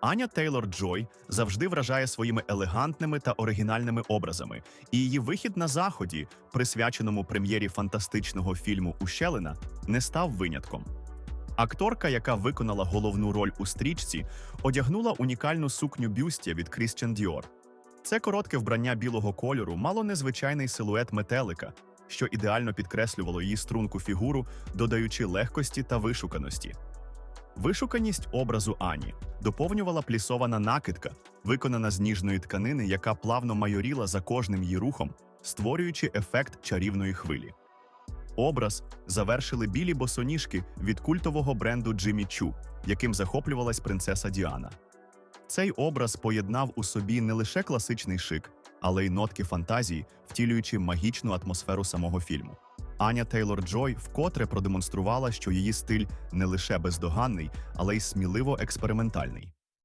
Аня Тейлор Джой завжди вражає своїми елегантними та оригінальними образами, і її вихід на заході, присвяченому прем'єрі фантастичного фільму Ущелина, не став винятком. Акторка, яка виконала головну роль у стрічці, одягнула унікальну сукню бюстя від Christian Dior. Це коротке вбрання білого кольору мало незвичайний силует метелика, що ідеально підкреслювало її струнку фігуру, додаючи легкості та вишуканості. Вишуканість образу Ані доповнювала плісована накидка, виконана з ніжної тканини, яка плавно майоріла за кожним її рухом, створюючи ефект чарівної хвилі. Образ завершили білі босоніжки від культового бренду Jimmy Choo, яким захоплювалась принцеса Діана. Цей образ поєднав у собі не лише класичний шик, але й нотки фантазії, втілюючи магічну атмосферу самого фільму. Аня Тейлор Джой вкотре продемонструвала, що її стиль не лише бездоганний, але й сміливо експериментальний.